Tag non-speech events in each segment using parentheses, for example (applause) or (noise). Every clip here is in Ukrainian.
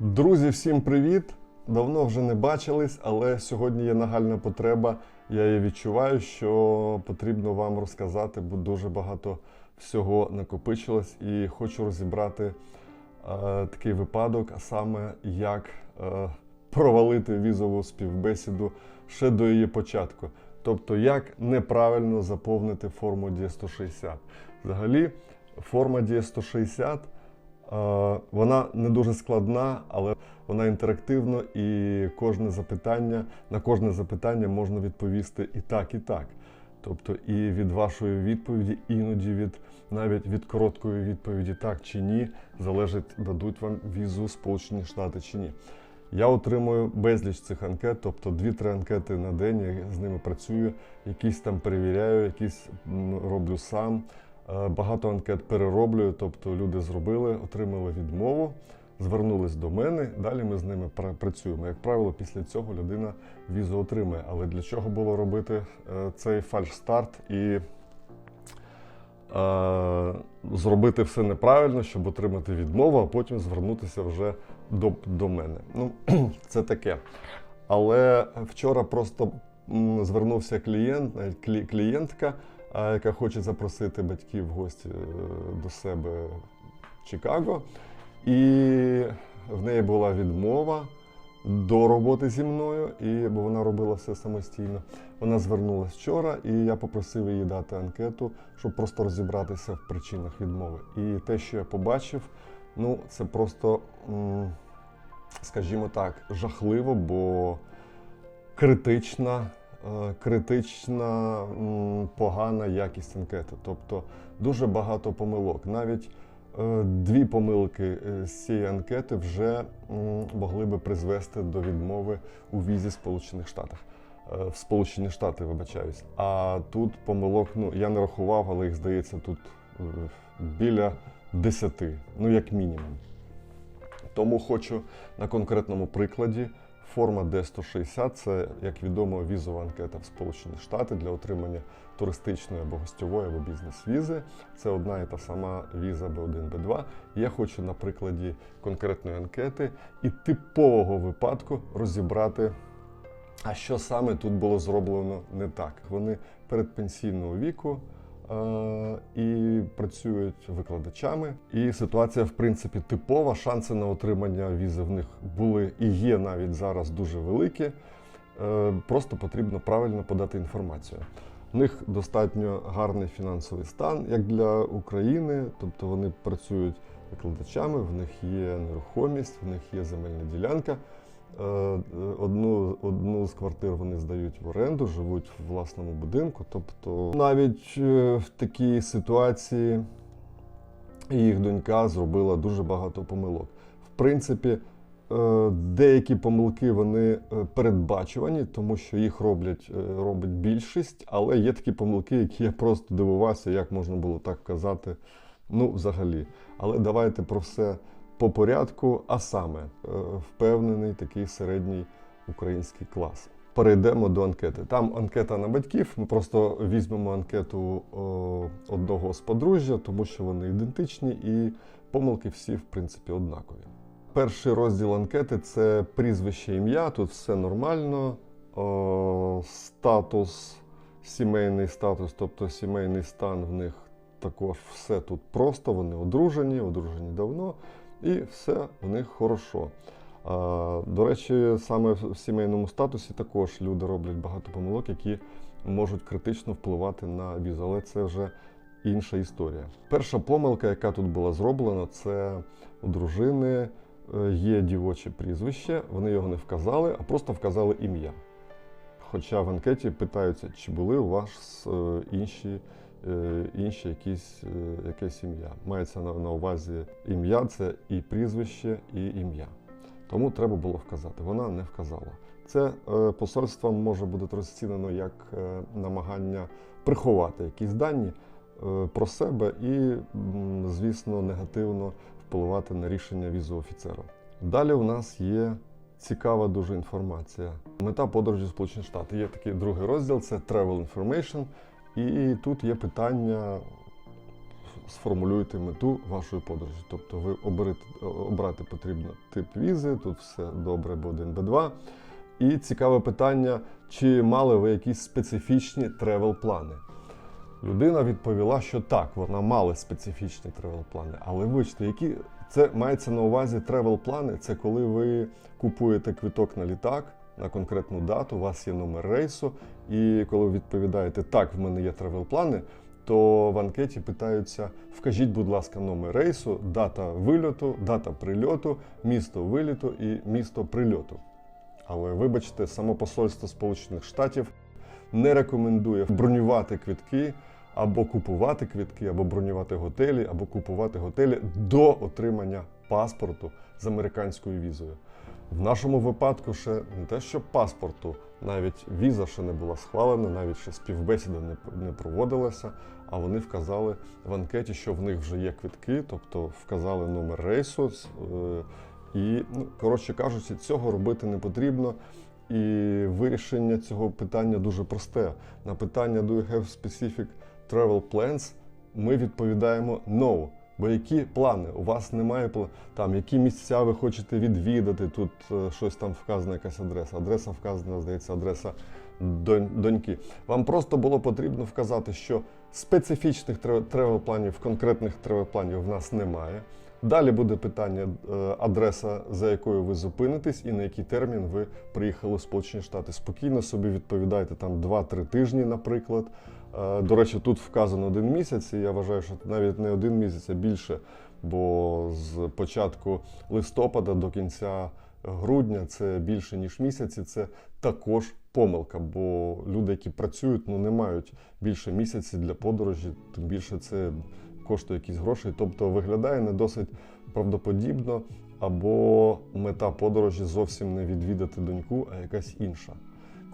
Друзі, всім привіт! Давно вже не бачились, але сьогодні є нагальна потреба. Я її відчуваю, що потрібно вам розказати, бо дуже багато всього накопичилось, і хочу розібрати е, такий випадок, а саме як е, провалити візову співбесіду ще до її початку. Тобто, як неправильно заповнити форму Д160. Взагалі, форма Д160 Е, Вона не дуже складна, але вона інтерактивна, і кожне запитання на кожне запитання можна відповісти і так, і так. Тобто, і від вашої відповіді, іноді від навіть від короткої відповіді так чи ні, залежить, дадуть вам візу Сполучені Штати чи ні. Я отримую безліч цих анкет, тобто 2-3 анкети на день, я з ними працюю, якісь там перевіряю, якісь роблю сам. Е, Багато анкет перероблюю, тобто люди зробили, отримали відмову, звернулись до мене. Далі ми з ними працюємо. Як правило, після цього людина візу отримає. Але для чого було робити е, цей фальш-старт і е, зробити все неправильно, щоб отримати відмову, а потім звернутися вже до, до мене. Ну, (clears throat) це таке. Але вчора просто звернувся клієнт, клієнтка, яка хоче запросити батьків в гості е, до себе в Чикаго. І в неї була відмова до роботи зі мною, і, бо вона робила все самостійно. Вона звернулася вчора, і я попросив її дати анкету, щоб просто розібратися в причинах відмови. І те, що я побачив, ну це просто, скажімо так, жахливо, бо критична, критична погана якість анкети. Тобто дуже багато помилок. Навіть е, дві помилки е, з цієї анкети вже могли би призвести до відмови у візі Сполучених Штатах. Е, В Сполучені Штати, вибачаюсь. А тут помилок, ну я не рахував, але їх здається тут е, біля десяти, ну як мінімум. Тому хочу на конкретному прикладі. Форма D160 це, як відомо, візова анкета в Сполучені Штати для отримання туристичної або гостьової або бізнес-візи. Це одна і та сама віза B1, B2. Я хочу на прикладі конкретної анкети і типового випадку розібрати, а що саме тут було зроблено не так. Вони передпенсійного віку і працюють викладачами. І ситуація, в принципі, типова. Шанси на отримання візи в них були і є навіть зараз дуже великі. Е, Просто потрібно правильно подати інформацію. В них достатньо гарний фінансовий стан, як для України, тобто вони працюють викладачами, в них є нерухомість, в них є земельна ділянка. Е, е, Одну, одну з квартир вони здають в оренду, живуть в власному будинку. Тобто навіть е, в такій ситуації їх донька зробила дуже багато помилок. В принципі, деякі помилки вони передбачувані, тому що їх роблять робить більшість, але є такі помилки, які я просто дивувався, як можна було так казати. Ну, взагалі. Але давайте про все по порядку, а саме е, впевнений такий середній український клас. Перейдемо до анкети. Там анкета на батьків. Ми просто візьмемо анкету одного з подружжя, тому що вони ідентичні і помилки всі, в принципі, однакові. Перший розділ анкети це прізвище ім'я. Тут все нормально. Статус, сімейний статус, тобто сімейний стан в них також все тут просто. Вони одружені, одружені давно, і все в них хорошо. До речі, саме в сімейному статусі також люди роблять багато помилок, які можуть критично впливати на візу, але це вже інша історія. Перша помилка, яка тут була зроблена, це у дружини е, є дівоче прізвище, вони його не вказали, а просто вказали ім'я. Хоча в анкеті питаються, чи були у вас е, інші, е, інші якісь, е, якесь ім'я. Мається на, увазі ім'я це і прізвище, і ім'я. Тому треба було вказати. Вона не вказала. Це е, посольством може бути розцінено як намагання приховати якісь дані про себе і, звісно, негативно впливати на рішення візу офіцера. Далі у нас є цікава дуже інформація. Мета подорожі в Сполучені Штати. Є такий другий розділ це Travel Information. І тут є питання сформулюєте мету вашої подорожі. Тобто ви оберете, обрати потрібно тип візи, тут все добре, Б1, Б2. І цікаве питання, чи мали ви якісь специфічні тревел-плани? Людина відповіла, що так, вона мала специфічні тревел-плани. Але вибачте, які це мається на увазі тревел-плани? Це коли ви купуєте квиток на літак на конкретну дату, у вас є номер рейсу, і коли ви відповідаєте так, в мене є тревел-плани, то в анкеті питаються: вкажіть, будь ласка, номер рейсу, дата вильоту, дата прильоту, місто виліту і місто прильоту. Але вибачте, само посольство Сполучених Штатів не рекомендує бронювати квитки або купувати квитки, або бронювати готелі, або купувати готелі до отримання паспорту з американською візою. В нашому випадку ще не те, що паспорту, навіть віза ще не була схвалена, навіть ще співбесіда не, не проводилася. А вони вказали в анкеті, що в них вже є квитки, тобто вказали номер рейсу. е, І, ну, коротше кажучи, цього робити не потрібно. І вирішення цього питання дуже просте. На питання Do you have specific travel plans? Ми відповідаємо no. Бо які плани? У вас немає там, які місця ви хочете відвідати? Тут е, щось там вказана, якась адреса. Адреса вказана, здається, адреса доньки. Вам просто було потрібно вказати, що специфічних тревел планів, конкретних тревел планів в нас немає. Далі буде питання е, адреса, за якою ви зупинитесь, і на який термін ви приїхали в Сполучені Штати. Спокійно собі відповідаєте там 2-3 тижні, наприклад. Е, До речі, тут вказано один місяць, і я вважаю, що навіть не один місяць, а більше. Бо з початку листопада до кінця грудня це більше ніж місяць, і це також помилка. Бо люди, які працюють, ну не мають більше місяці для подорожі, тим більше це коштує якісь гроші. Тобто виглядає не досить правдоподібно, або мета подорожі зовсім не відвідати доньку, а якась інша.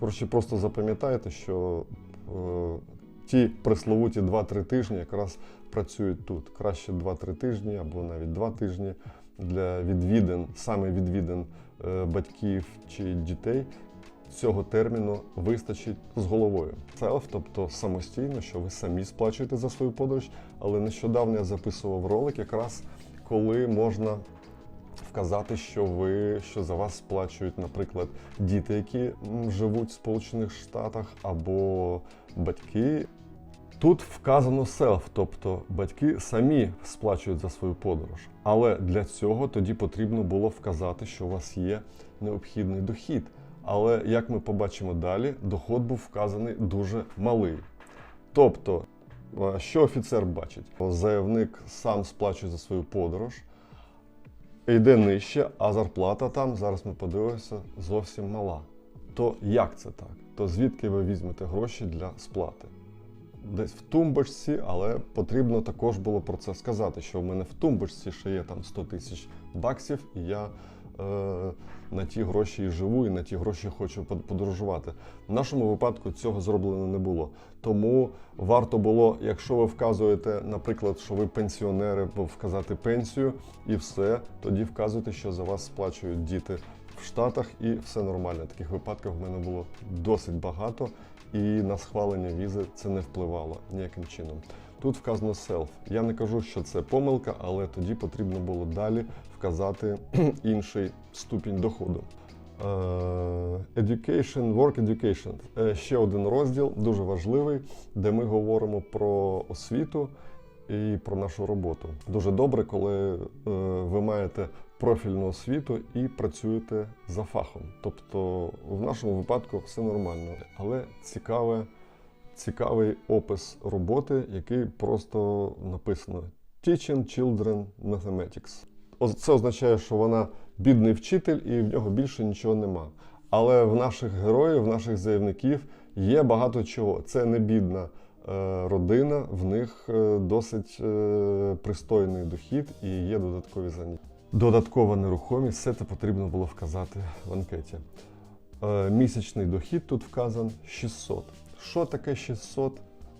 Коротше, просто запам'ятайте, що е, ті присловуті 2-3 тижні якраз працюють тут. Краще 2-3 тижні або навіть 2 тижні для відвідин, саме відвідин е, батьків чи дітей. Цього терміну вистачить з головою. Self, тобто самостійно, що ви самі сплачуєте за свою подорож. Але нещодавно я записував ролик, якраз коли можна вказати, що ви що за вас сплачують, наприклад, діти, які живуть в Сполучених Штатах, або батьки. Тут вказано self, тобто батьки самі сплачують за свою подорож. Але для цього тоді потрібно було вказати, що у вас є необхідний дохід. Але як ми побачимо далі, доход був вказаний дуже малий. Тобто, е, що офіцер бачить? Заявник сам сплачує за свою подорож, йде нижче, а зарплата там, зараз ми подивимося, зовсім мала. То як це так? То звідки ви візьмете гроші для сплати? Десь в тумбочці, але потрібно також було про це сказати, що в мене в тумбочці ще є там 100 тисяч баксів, і я е, на ті гроші і живу, і на ті гроші хочу подорожувати. В нашому випадку цього зроблено не було. Тому варто було, якщо ви вказуєте, наприклад, що ви пенсіонери, вказати пенсію і все, тоді вказуйте, що за вас сплачують діти Штатах, і все нормально. Таких випадків в мене було досить багато, і на схвалення візи це не впливало ніяким чином. Тут вказано self. Я не кажу, що це помилка, але тоді потрібно було далі вказати (clears throat) інший ступінь доходу. Е, Education, Work Education. Е, Ще один розділ, дуже важливий, де ми говоримо про освіту і про нашу роботу. Дуже добре, коли е, ви маєте профільну освіту і працюєте за фахом. Тобто, в нашому випадку все нормально, але цікаве, цікавий опис роботи, який просто написано Teaching Children Mathematics. Це означає, що вона бідний вчитель і в нього більше нічого нема. Але в наших героїв, в наших заявників є багато чого. Це не бідна е, родина, в них е, досить е, пристойний дохід і є додаткові заняття. Додаткова нерухомість, все це потрібно було вказати в анкеті. Е, Місячний дохід тут вказан 600. Що таке 600?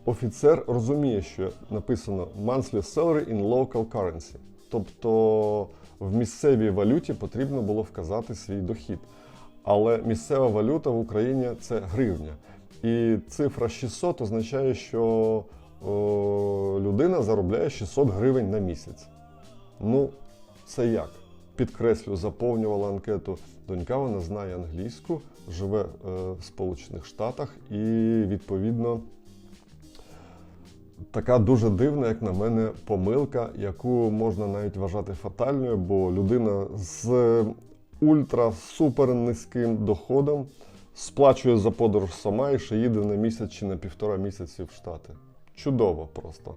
Офіцер розуміє, що написано monthly salary in local currency. Тобто в місцевій валюті потрібно було вказати свій дохід. Але місцева валюта в Україні це гривня. І цифра 600 означає, що о, людина заробляє 600 гривень на місяць. Ну, це як? Підкреслю, заповнювала анкету. Донька вона знає англійську, живе е, в Сполучених Штатах і відповідно така дуже дивна, як на мене, помилка, яку можна навіть вважати фатальною, бо людина з ультра супер низьким доходом сплачує за подорож сама і ще їде на місяць чи на півтора місяці в Штати. Чудово просто.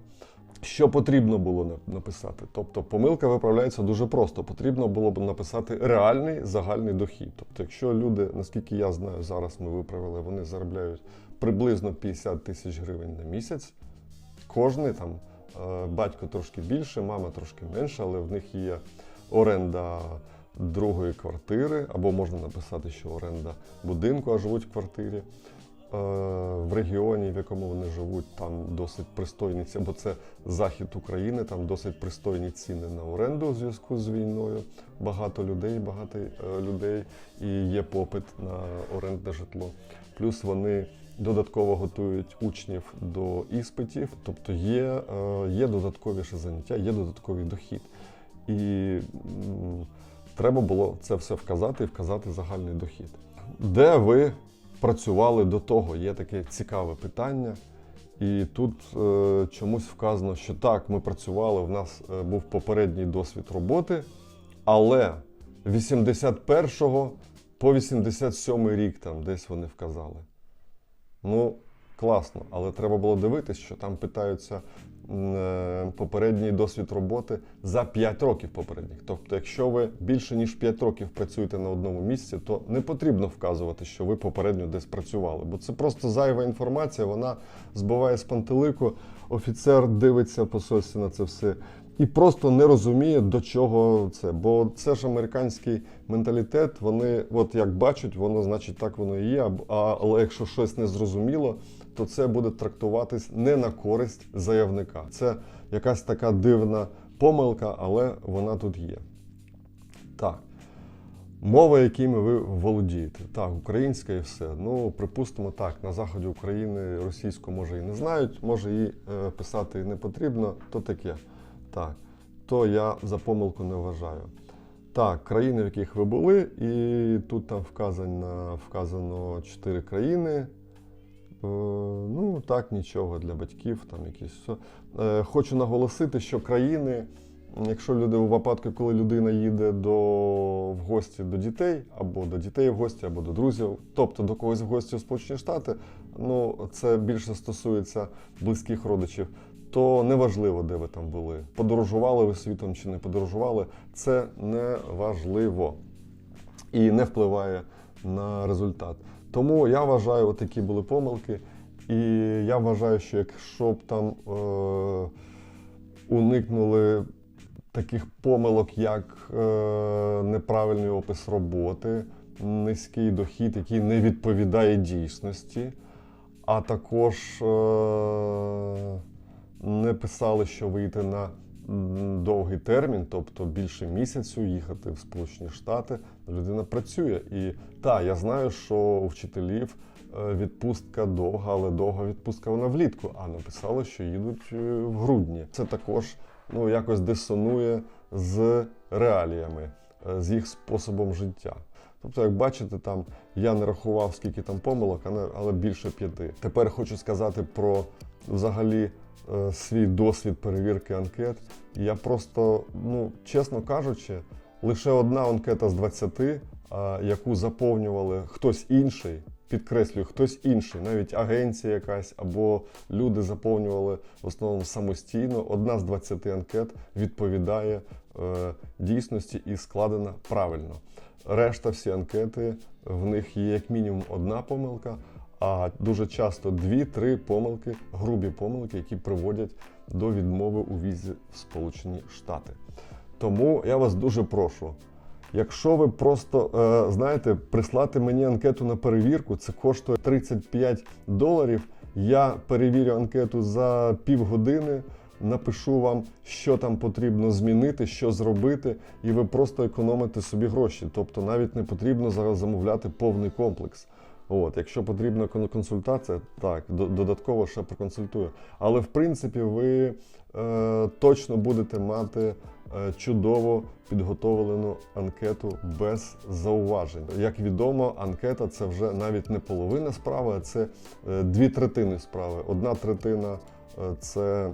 Що потрібно було написати? Тобто помилка виправляється дуже просто. Потрібно було б написати реальний загальний дохід. Тобто, якщо люди, наскільки я знаю, зараз ми виправили, вони заробляють приблизно 50 тисяч гривень на місяць. Кожний там е, батько трошки більше, мама трошки менше, але в них є оренда другої квартири, або можна написати, що оренда будинку, а живуть в квартирі. Е, В регіоні, в якому вони живуть, там досить пристойні ціни, бо це захід України, там досить пристойні ціни на оренду у зв'язку з війною. Багато людей, багато е, людей і є попит на орендне житло. Плюс вони додатково готують учнів до іспитів, тобто є, е, є додаткові ще заняття, є додатковий дохід. І треба було це все вказати і вказати загальний дохід. Де ви працювали до того? Є таке цікаве питання. І тут е, чомусь вказано, що так, ми працювали, в нас е, був попередній досвід роботи, але 81-го по 87 рік там десь вони вказали. Ну, класно, але треба було дивитись, що там питаються е, попередній досвід роботи за 5 років попередніх. Тобто, якщо ви більше ніж 5 років працюєте на одному місці, то не потрібно вказувати, що ви попередньо десь працювали, бо це просто зайва інформація, вона збиває з пантелику. Офіцер дивиться посольстві на це все. І просто не розуміє, до чого це. Бо це ж американський менталітет. Вони, от як бачать, воно значить так воно і є. Але якщо щось не зрозуміло, то це буде трактуватись не на користь заявника. Це якась така дивна помилка, але вона тут є. Так. Мова, якими ви володієте. Так, українська і все. Ну, припустимо, так, на заході України російську може і не знають, може її е, писати і не потрібно, то таке. Так, то я за помилку не вважаю. Так, країни, в яких ви були, і тут там вказано, вказано 4 країни. Е, ну, так, нічого для батьків, там якісь. Е, хочу наголосити, що країни, якщо люди у випадку, коли людина їде до, в гості до дітей, або до дітей в гості, або до друзів, тобто до когось в гості в Сполучені Штати, ну це більше стосується близьких родичів, то неважливо, де ви там були. Подорожували ви світом чи не подорожували, це не важливо і не впливає на результат. Тому я вважаю, такі були помилки. І я вважаю, що якщо б там е, уникнули таких помилок, як е, неправильний опис роботи, низький дохід, який не відповідає дійсності, а також е, не писали, що вийти на довгий термін, тобто більше місяцю їхати в Сполучені Штати, людина працює. І так, я знаю, що у вчителів е, відпустка довга, але довга відпустка вона влітку, а написали, що їдуть е, в грудні. Це також ну, якось дисонує з реаліями, е, з їх способом життя. Тобто, як бачите, там я не рахував, скільки там помилок, але- більше п'яти. Тепер хочу сказати про взагалі свій досвід перевірки анкет. Я просто, ну, чесно кажучи, лише одна анкета з 20, а, яку заповнювали хтось інший. Підкреслюю, хтось інший, навіть агенція якась або люди заповнювали в основному самостійно. Одна з 20 анкет відповідає е, дійсності і складена правильно. Решта всі анкети в них є як мінімум одна помилка, а дуже часто дві-три помилки, грубі помилки, які приводять до відмови у візі в Сполучені Штати. Тому я вас дуже прошу. Якщо ви просто е, знаєте, прислати мені анкету на перевірку, це коштує 35 доларів. Я перевірю анкету за півгодини, напишу вам, що там потрібно змінити, що зробити, і ви просто економите собі гроші. Тобто навіть не потрібно зараз замовляти повний комплекс. От, якщо потрібна кон- консультація, так, додатково ще проконсультую. Але в принципі ви е, точно будете мати е, чудово підготовлену анкету без зауважень. Як відомо, анкета це вже навіть не половина справи, а це е, дві третини справи. Одна третина е, це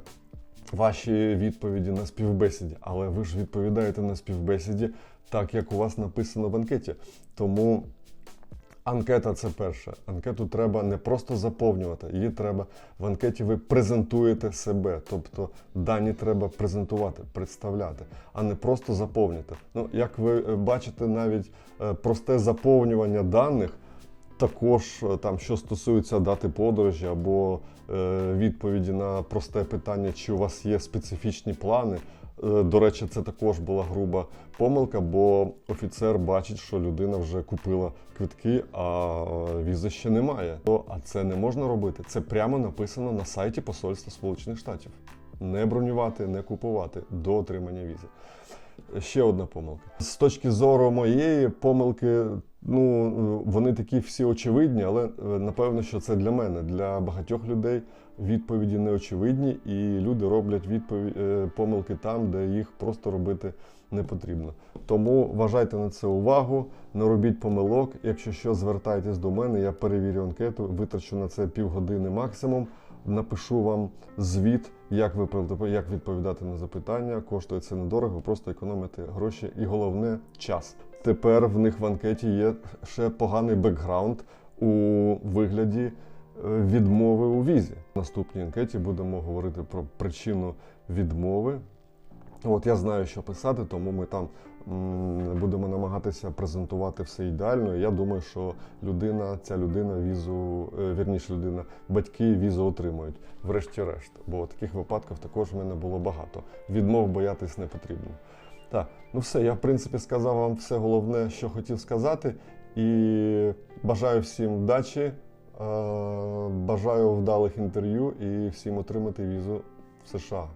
ваші відповіді на співбесіді, але ви ж відповідаєте на співбесіді так, як у вас написано в анкеті. Тому анкета це перше. Анкету треба не просто заповнювати, її треба в анкеті. Ви презентуєте себе, тобто дані треба презентувати, представляти, а не просто заповнювати. Ну, як ви е, бачите, навіть е, просте заповнювання даних. Також е, там, що стосується дати подорожі або е, відповіді на просте питання, чи у вас є специфічні плани. Е, до речі, це також була груба помилка, бо офіцер бачить, що людина вже купила квитки, а е, візи ще немає. То, а це не можна робити. Це прямо написано на сайті Посольства Сполучених Штатів. Не бронювати, не купувати до отримання візи. Ще одна помилка. З точки зору моєї помилки, ну вони такі всі очевидні, але е, напевно, що це для мене. Для багатьох людей відповіді не очевидні, і люди роблять відповідь помилки там, де їх просто робити не потрібно. Тому вважайте на це увагу, не робіть помилок. Якщо що, звертайтесь до мене, я перевірю анкету, витрачу на це півгодини максимум. Напишу вам звіт, як ви як відповідати на запитання. Коштує це недорого, просто економите гроші і головне час. Тепер в них в анкеті є ще поганий бекграунд у вигляді е, відмови у візі. В наступній анкеті будемо говорити про причину відмови. От я знаю, що писати, тому ми там будемо намагатися презентувати все ідеально. Я думаю, що людина, ця людина візу, е, вірніше людина, батьки візу отримують, врешті-решт. Бо таких випадків також в мене було багато. Відмов боятись не потрібно. Так, ну все, я в принципі сказав вам все головне, що хотів сказати. І бажаю всім вдачі, е, бажаю вдалих інтерв'ю і всім отримати візу в США.